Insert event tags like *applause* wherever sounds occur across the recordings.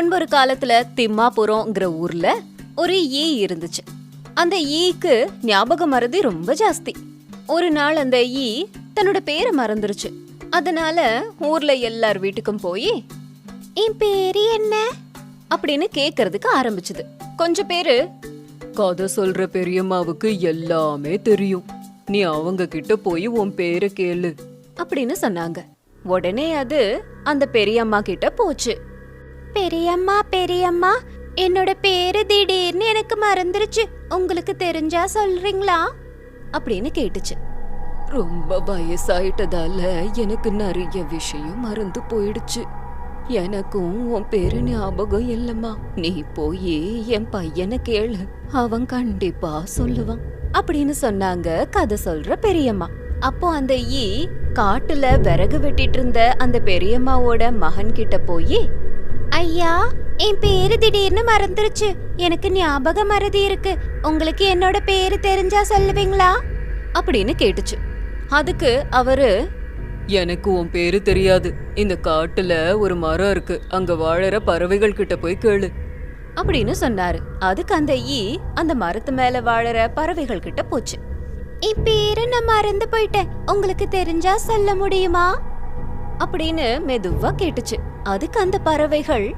முன்பொரு காலத்துல திம்மாபுரம்ங்கிற ஊர்ல ஒரு ஈ இருந்துச்சு. அந்த ஈக்கு ஞாபக மறதி ரொம்ப ஜாஸ்தி. ஒரு நாள் அந்த ஈ தன்னோட பேரை மறந்துருச்சு. அதனால ஊர்ல எல்லார் வீட்டுக்கும் போய் என் பேரு என்ன? அப்படின்னு கேக்குறதுக்கு ஆரம்பிச்சது. கொஞ்சம் பேரு கதை சொல்ற பெரியம்மாவுக்கு எல்லாமே தெரியும். நீ அவங்க கிட்ட போய் உன் பேரை கேளு. அப்படின்னு சொன்னாங்க. உடனே அது அந்த பெரியம்மா கிட்ட போச்சு. பெரியம்மா பெரியம்மா என்னோட பேரு திடீர்னு எனக்கு மறந்துருச்சு. உங்களுக்கு தெரிஞ்சா சொல்றீங்களா? அப்படின்னு கேட்டுச்சு. ரொம்ப வயசாயிட்டதால எனக்கு நிறைய விஷயம் மறந்து போயிடுச்சு. எனக்கும் உன் பேரு ஞாபகம் இல்லம்மா. நீ போய் என் பையனை கேளு. அவன் கண்டிப்பா சொல்லுவான். அப்படின்னு சொன்னாங்க. கதை சொல்ற பெரியம்மா. அப்போ அந்த ஈ காட்டுல விறகு வெட்டிட்டு இருந்த அந்த பெரியம்மாவோட மகன் கிட்ட போய் ஐயா என் பேரு திடீர்னு மறந்துருச்சு. எனக்கு ஞாபக மறதி இருக்கு. உங்களுக்கு என்னோட பேரு தெரிஞ்சா சொல்லுவீங்களா? அப்படின்னு கேட்டுச்சு. அதுக்கு அவரு எனக்கு உன் பேரு தெரியாது. இந்த காட்டுல ஒரு மரம் இருக்கு. அங்க வாழற பறவைகள் கிட்ட போய் கேளு. அப்படின்னு சொன்னாரு. அதுக்கு அந்த ஈ அந்த மரத்து மேல வாழற பறவைகள் கிட்ட போச்சு. என் பேரு நான் மறந்து போயிட்டேன். உங்களுக்கு தெரிஞ்சா சொல்ல முடியுமா? அப்படின்னு மெதுவா கேட்டுச்சு. அதுக்கு அந்த பறவைகள்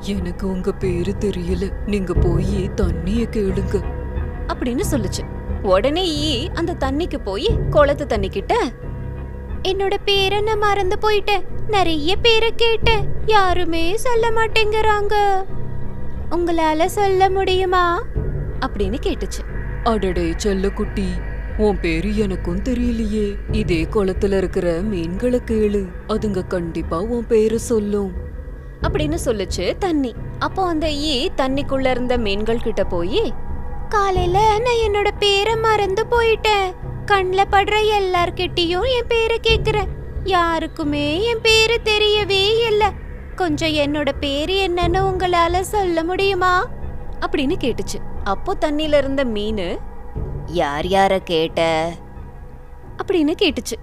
எனக்கு உங்க பேரு தெரியல. நீங்க போய் தண்ணிய கேளுங்க. அப்படின்னு சொல்லுச்சு. உடனே ஈ அந்த தண்ணிக்கு போய் குளத்து தண்ணி கிட்ட என்னோட பேரை நான் மறந்து போயிட்டேன். நிறைய பேரை கேட்டேன். யாருமே சொல்ல மாட்டேங்கிறாங்க. உங்களால சொல்ல முடியுமா? அப்படின்னு கேட்டுச்சு. அடடே செல்லக்குட்டி. உன் பேரு எனக்கும் தெரியலையே. இதே குளத்துல இருக்கிற மீன்களை கேளு அதுங்க கண்டிப்பா உன் பேரு சொல்லும். அப்படின்னு சொல்லுச்சு தண்ணி. அப்போ அந்த ஈ தண்ணிக்குள்ள இருந்த மீன்கள் கிட்ட போய் காலையில நான் என்னோட பேரை மறந்து போயிட்டேன். கண்ணில் படுற எல்லார்கிட்டயும் என் பேரை கேட்குறேன் யாருக்குமே என் பேரு தெரியவே இல்லை. கொஞ்சம் என்னோட பேரு என்னன்னு உங்களால சொல்ல முடியுமா? அப்படின்னு கேட்டுச்சு. அப்போ தண்ணியில இருந்த மீன் யார் யார கேட்ட? அப்படின்னு கேட்டுச்சு.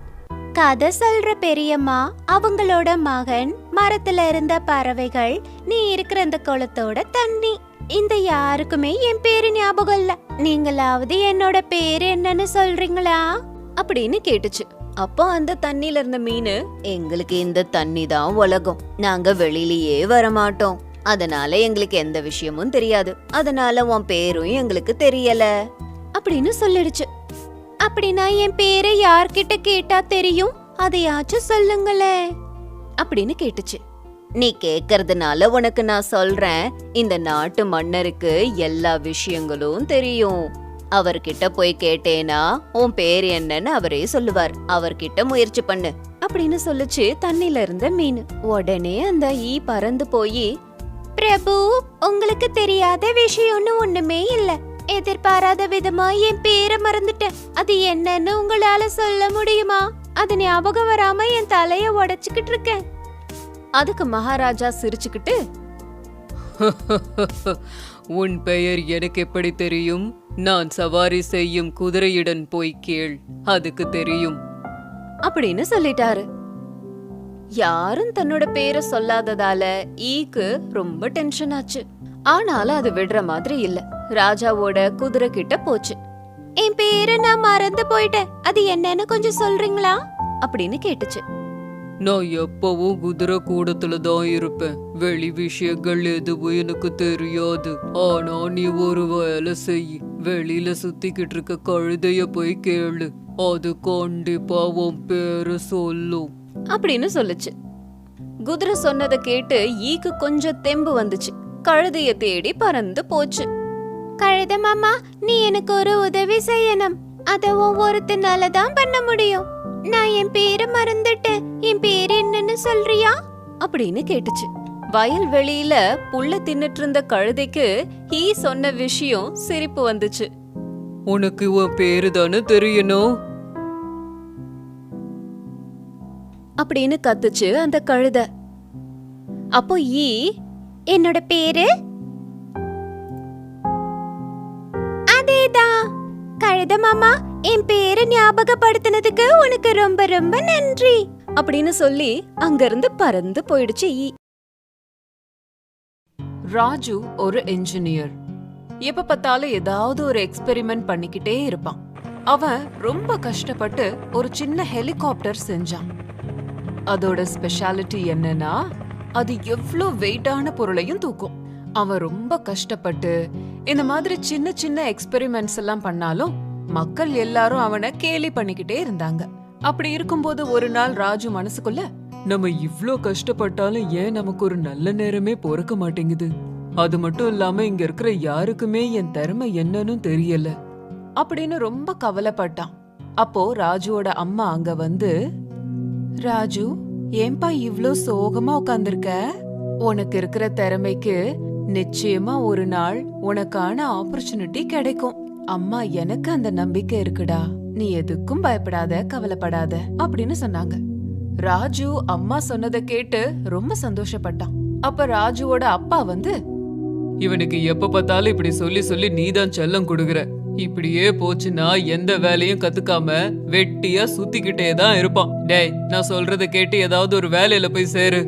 கதை சொல்ற பெரியம்மா அவங்களோட மகன் மரத்துல இருந்த பறவைகள் நீ இருக்கிற அந்த குளத்தோட தண்ணி. இந்த யாருக்குமே என் பேரு ஞாபகம் இல்ல. நீங்களாவது என்னோட பேரு என்னன்னு சொல்றீங்களா? அப்படின்னு கேட்டுச்சு. அப்போ அந்த தண்ணில இருந்த மீன் எங்களுக்கு இந்த தண்ணி தான் உலகம். நாங்க வெளியிலயே வரமாட்டோம். அதனால எங்களுக்கு எந்த விஷயமும் தெரியாது. அதனால உன் பேரும் எங்களுக்கு தெரியல. அப்படின்னு சொல்லிடுச்சு. அப்படின்னா என் பேரை யார்கிட்ட கேட்டா தெரியும்? அதையாச்சும் சொல்லுங்களே. அப்படின்னு கேட்டுச்சு. நீ கேக்குறதுனால உனக்கு நான் சொல்றேன். இந்த நாட்டு மன்னருக்கு எல்லா விஷயங்களும் தெரியும். அவர்கிட்ட போய் கேட்டேனா உன் பேர் என்னன்னு அவரே சொல்லுவார். அவர்கிட்ட முயற்சி பண்ணு. அப்படின்னு சொல்லுச்சு தண்ணில இருந்த மீன். உடனே அந்த ஈ பறந்து போய் பிரபு உங்களுக்கு தெரியாத விஷயம்னு ஒண்ணுமே இல்ல. எதிர்பாராத விதமா என் பேரை மறந்துட்டேன். அது என்னன்னு உங்களால சொல்ல முடியுமா? அது ஞாபகம் வராம என் தலைய உடைச்சுக்கிட்டு இருக்கேன். அதுக்கு மகாராஜா சிரிச்சுக்கிட்டு *laughs* உன் பெயர் எனக்கு எப்படி தெரியும்? நான் சவாரி செய்யும் குதிரையுடன் போய் கேள். அதுக்கு தெரியும். அப்படின்னு சொல்லிட்டாரு. யாரும் தன்னோட பேரை சொல்லாததால ஈக்கு ரொம்ப டென்ஷன் ஆச்சு. ஆனாலும் அது விடுற மாதிரி இல்ல. ராஜாவோட குதிரை கிட்ட போச்சு. என் பேரு நான் மறந்து போயிட்டேன். அது என்னன்னு கொஞ்சம் சொல்றீங்களா? அப்படின்னு கேட்டுச்சு. நான் எப்பவும் குதிரை கூடத்துல தான் இருப்பேன். வெளி விஷயங்கள் எதுவும் எனக்கு தெரியாது. ஆனா நீ ஒரு வேலை செய். வெளியில சுத்திக்கிட்டு இருக்க கழுதைய போய் கேளு. அது கண்டிப்பா உன் பேரு சொல்லும். அப்படின்னு சொல்லுச்சு. குதிரை சொன்னதை கேட்டு ஈக்கு கொஞ்சம் தெம்பு வந்துச்சு. கழுதைய தேடி பறந்து போச்சு. கழுத மாமா நீ எனக்கு ஒரு உதவி செய்யணும். அத ஒவ்வொருத்தனால தான் பண்ண முடியும். நான் என் பேரை மறந்துட்டேன் என் பேரு என்னன்னு சொல்றியா? அப்படின்னு கேட்டுச்சு. வயல் வெளியில புல்ல தின்னுட்டு இருந்த கழுதைக்கு ஈ சொன்ன விஷயம் சிரிப்பு வந்துச்சு. உனக்கு உன் பேரு தானே தெரியணும்? அப்படின்னு கத்துச்சு அந்த கழுத. அப்போ ஈ என்னோட பேரு? அதேதான். கழுத மாமா என் பேரை ஞாபகப்படுத்தினதுக்கு உனக்கு ரொம்ப ரொம்ப நன்றி. அப்படின்னு சொல்லி அங்கிருந்து பறந்து போயிடுச்சு ஈ. ராஜு ஒரு இன்ஜினியர் எப்ப பார்த்தாலும் ஏதாவது ஒரு எக்ஸ்பெரிமெண்ட் பண்ணிக்கிட்டே இருப்பான். அவன் ரொம்ப கஷ்டப்பட்டு ஒரு சின்ன ஹெலிகாப்டர் செஞ்சான். அதோட ஸ்பெஷாலிட்டி என்னன்னா அது எவ்வளோ வெயிட்டான பொருளையும் தூக்கும். அவன் ரொம்ப கஷ்டப்பட்டு இந்த மாதிரி சின்ன சின்ன எக்ஸ்பெரிமெண்ட்ஸ் எல்லாம் பண்ணாலும் மக்கள் எல்லாரும் அவனை கேலி பண்ணிக்கிட்டே இருந்தாங்க. அப்படி இருக்கும்போது ஒரு நாள் ராஜு மனசுக்குள்ள நம்ம இவ்ளோ கஷ்டப்பட்டாலும் ஏன் நமக்கு ஒரு நல்ல நேரமே பொறுக்க மாட்டேங்குது? அது மட்டும் இல்லாம இங்க இருக்கிற யாருக்குமே என் திறமை என்னன்னு தெரியல. அப்படின்னு ரொம்ப கவலைப்பட்டான். அப்போ ராஜுவோட அம்மா அங்க வந்து ராஜு ஏன்பா இவ்ளோ சோகமா உட்கார்ந்துருக்க உனக்கு இருக்கிற திறமைக்கு நிச்சயமா ஒரு நாள் உனக்கான ஆப்பர்ச்சுனிட்டி கிடைக்கும். அம்மா எனக்கு அந்த நம்பிக்கை இருக்குடா. நீ எதுக்கும் பயப்படாத கவலைப்படாத அப்படின்னு சொன்னாங்க. ராஜு அம்மா சொன்னதை கேட்டு ரொம்ப சந்தோஷப்பட்டான். அப்ப ராஜுவோட அப்பா வந்து இவனுக்கு எப்ப பார்த்தாலும் இப்படி சொல்லி சொல்லி நீதான் செல்லம் கொடுக்குற. இப்படியே போச்சுன்னா எந்த வேலையும் கத்துக்காம வெட்டியா சுத்திக்கிட்டே தான் இருப்பான். டேய் நான் சொல்றத கேட்டு ஏதாவது ஒரு வேலையில போய் சேரு.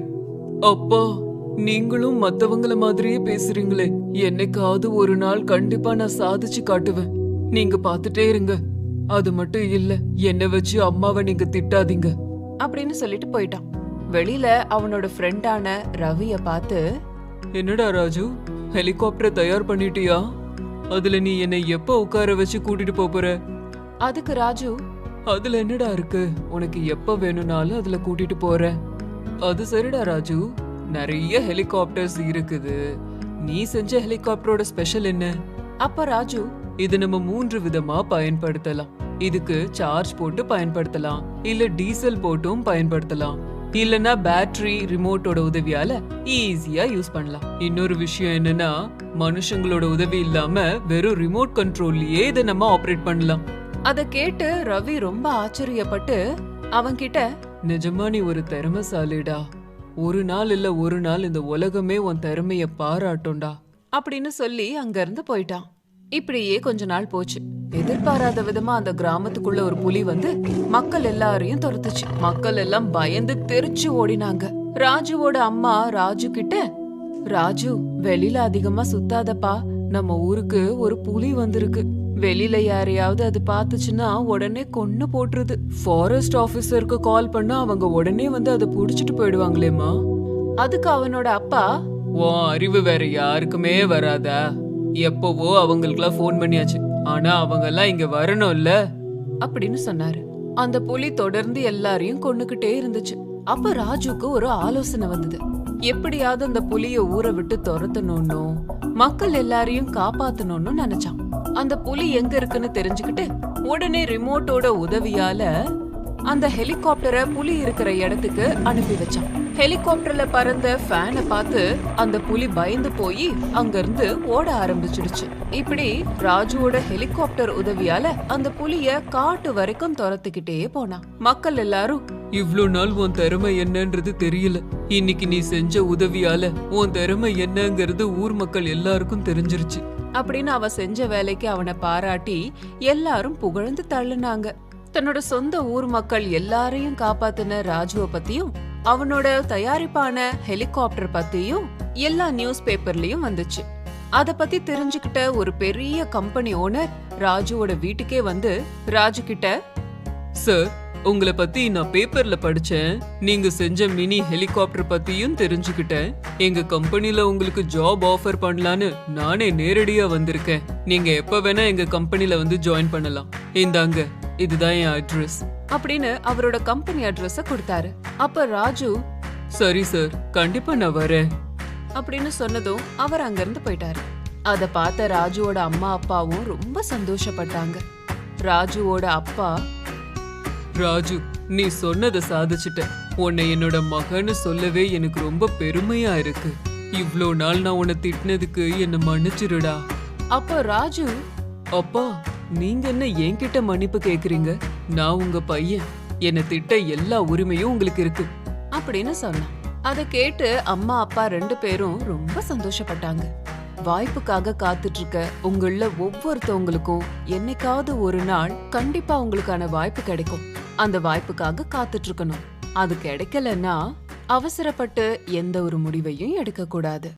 அப்பா நீங்களும் மத்தவங்கள மாதிரியே பேசுறீங்களே. என்னைக்காவது ஒரு நாள் கண்டிப்பா நான் சாதிச்சு காட்டுவேன். நீங்க பாத்துட்டே இருங்க. அது மட்டும் இல்ல என்ன வச்சு அம்மாவை நீங்க திட்டாதீங்க. அப்படின்னு சொல்லிட்டு போயிட்டான். வெளியில அவனோட ஃப்ரெண்டான ரவிய பார்த்து என்னடா ராஜு ஹெலிகாப்டர் தயார் பண்ணிட்டியா? அதுல நீ என்னை எப்ப உட்கார வச்சு கூட்டிட்டு போப் போற? அதுக்கு ராஜு. அதுல என்னடா இருக்கு? உனக்கு எப்ப வேணும்னாலும் அதுல கூட்டிட்டு போற. அது சரிடா ராஜு. நிறைய ஹெலிகாப்டர்ஸ் இருக்குது. நீ செஞ்ச ஹெலிகாப்டரோட ஸ்பெஷல் என்ன? அப்ப ராஜு. இது நம்ம மூன்று விதமா பயன்படுத்தலாம். இதுக்கு சார்ஜ் போட்டு பயன்படுத்தலாம். இல்ல டீசல் போட்டும் பயன்படுத்தலாம். இல்லனா பேட்டரி ரிமோட்டோட உதவியால ஈஸியா யூஸ் பண்ணலாம். இன்னொரு விஷயம் என்னன்னா மனுஷங்களோட உதவி இல்லாம வெறும் ரிமோட் கண்ட்ரோல்லயே இதை நம்ம ஆபரேட் பண்ணலாம். அத கேட்டு ரவி ரொம்ப ஆச்சரியப்பட்டு அவன்கிட்ட நிஜமா நீ ஒரு திறமைசாலிடா. ஒரு நாள் இல்ல ஒரு நாள் இந்த உலகமே உன் திறமைய பாராட்டும்டா. அப்படின்னு சொல்லி அங்க இருந்து போயிட்டான். இப்படியே கொஞ்ச நாள் போச்சு. எதிர்பாராத விதமா அந்த கிராமத்துக்குள்ள ஒரு புலி வந்து மக்கள் எல்லாரையும் துரத்துச்சு. மக்கள் எல்லாம் பயந்து தெரிச்சு ஓடினாங்க. ராஜுவோட அம்மா ராஜு கிட்ட ராஜு வெளியில அதிகமா சுத்தாதப்பா. நம்ம ஊருக்கு ஒரு புலி வந்திருக்கு. வெளியில யாரையாவது அது பார்த்துச்சுன்னா உடனே கொன்னு போட்டுருது. ஃபாரஸ்ட் ஆபீசருக்கு கால் பண்ணா அவங்க உடனே வந்து அதை புடிச்சிட்டு போயிடுவாங்களேம்மா. அதுக்கு அவனோட அப்பா உன் அறிவு வேற யாருக்குமே வராதா? எப்பவோ அவங்களுக்குலாம் ஃபோன் பண்ணியாச்சு. ஆனா அவங்க எல்லாம் இங்க வரணும்ல. அப்படின்னு சொன்னாரு. அந்த புலி தொடர்ந்து எல்லாரையும் கொண்டுகிட்டே இருந்துச்சு. அப்ப ராஜுக்கு ஒரு ஆலோசனை வந்தது. எப்படியாவது அந்த புலிய ஊரை விட்டு துரத்தணும்னு மக்கள் எல்லாரையும் காப்பாத்தணும்னு நினைச்சான். அந்த புலி எங்க இருக்குன்னு தெரிஞ்சுக்கிட்டு உடனே ரிமோட்டோட உதவியால அந்த ஹெலிகாப்டரை புலி இருக்கிற இடத்துக்கு அனுப்பி வச்சான். ஹெலிகாப்டர்ல பறந்த ஃபேனை பார்த்து அந்த புலி பயந்து போய் அங்கிருந்து ஓட ஆரம்பிச்சிடுச்சு. இப்படி ராஜுவோட ஹெலிகாப்டர் உதவியால அந்த புலிய காட்டு வரைக்கும் துரத்துக்கிட்டே போனான் மக்கள் எல்லாரும் இவ்ளோ நாள் உன் திறமை என்னன்றது தெரியல. இன்னைக்கு நீ செஞ்ச உதவியால உன் திறமை என்னங்கிறது ஊர் மக்கள் எல்லாருக்கும் தெரிஞ்சிருச்சு. அப்படின்னு அவ செஞ்ச வேலைக்கு அவனை பாராட்டி எல்லாரும் புகழ்ந்து தள்ளுனாங்க. தன்னோட சொந்த ஊர் மக்கள் எல்லாரையும் காப்பாத்தின ராஜுவ பத்தியும் அவனோட தயாரிப்பான ஹெலிகாப்டர் பத்தியும் எல்லா நியூஸ் பேப்பர்லயும் வந்துச்சு. அத பத்தி தெரிஞ்சுக்கிட்ட ஒரு பெரிய கம்பெனி ஓனர் ராஜுவோட வீட்டுக்கே வந்து ராஜு கிட்ட சார் உங்களை பத்தி நான் பேப்பர்ல படிச்சேன். நீங்க செஞ்ச மினி ஹெலிகாப்டர் பத்தியும் தெரிஞ்சுக்கிட்டேன். எங்க கம்பெனில உங்களுக்கு ஜாப் ஆஃபர் பண்ணலான்னு நானே நேரடியா வந்திருக்கேன். நீங்க எப்ப வேணா எங்க கம்பெனில வந்து ஜாயின் பண்ணலாம். இந்தாங்க இதுதான் என் அட்ரஸ் அப்படின்னு அவரோட கம்பெனி அட்ரஸ கொடுத்தாரு. அப்ப ராஜு சரி சார் கண்டிப்பா நான் வரேன். அப்படின்னு சொன்னதும் அவர் அங்கிருந்து போயிட்டாரு. அத பார்த்த ராஜுவோட அம்மா அப்பாவும் ரொம்ப சந்தோஷப்பட்டாங்க. ராஜுவோட அப்பா ராஜு நீ சொன்னதை சாதிச்சிட்ட உன்னை என்னோட மகன்னு சொல்லவே எனக்கு ரொம்ப பெருமையா இருக்கு. இவ்ளோ நாள் நான் உன்னை திட்டினதுக்கு என்ன மன்னிச்சிருடா. அப்போ ராஜு அப்பா நீங்க என்ன என்கிட்ட மன்னிப்பு கேக்குறீங்க? நான் உங்க பையன். என்னை திட்ட எல்லா உரிமையும் உங்களுக்கு இருக்கு. அப்படின்னு சொன்னான். அதை கேட்டு அம்மா அப்பா ரெண்டு பேரும் ரொம்ப சந்தோஷப்பட்டாங்க. வாய்ப்புக்காக காத்துட்டு இருக்க உங்கள ஒவ்வொருத்தவங்களுக்கும் என்னைக்காவது ஒரு நாள் கண்டிப்பா உங்களுக்கான வாய்ப்பு கிடைக்கும். அந்த வாய்ப்புக்காக காத்துட்டு இருக்கணும் அது கிடைக்கலன்னா அவசரப்பட்டு எந்த ஒரு முடிவையும் எடுக்க கூடாது